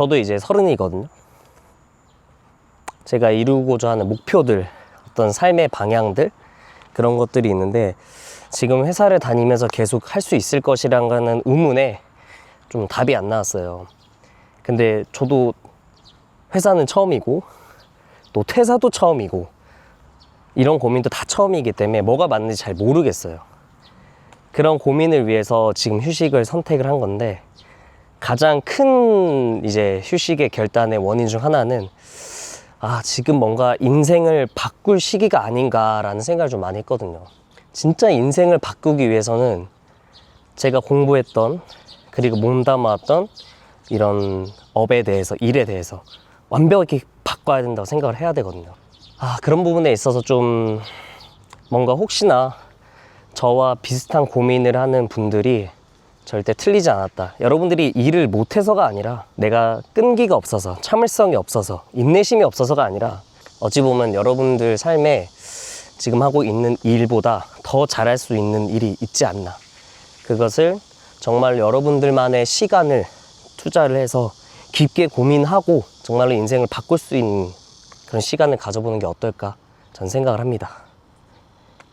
저도 이제 서른이거든요. 제가 이루고자 하는 목표들, 어떤 삶의 방향들, 그런 것들이 있는데, 지금 회사를 다니면서 계속 할 수 있을 것이라는 의문에 좀 답이 안 나왔어요. 근데 저도 회사는 처음이고, 또 퇴사도 처음이고, 이런 고민도 다 처음이기 때문에 뭐가 맞는지 잘 모르겠어요. 그런 고민을 위해서 지금 휴식을 선택을 한 건데, 가장 큰 이제 휴식의 결단의 원인 중 하나는 아, 지금 뭔가 인생을 바꿀 시기가 아닌가라는 생각을 좀 많이 했거든요. 진짜 인생을 바꾸기 위해서는 제가 공부했던 그리고 몸담았던 이런 업에 대해서 일에 대해서 완벽하게 바꿔야 된다고 생각을 해야 되거든요. 아, 그런 부분에 있어서 좀 뭔가 혹시나 저와 비슷한 고민을 하는 분들이 절대 틀리지 않았다. 여러분들이 일을 못해서가 아니라 내가 끈기가 없어서, 참을성이 없어서, 인내심이 없어서가 아니라 어찌 보면 여러분들 삶에 지금 하고 있는 일보다 더 잘할 수 있는 일이 있지 않나. 그것을 정말 여러분들만의 시간을 투자를 해서 깊게 고민하고 정말로 인생을 바꿀 수 있는 그런 시간을 가져보는 게 어떨까 전 생각을 합니다.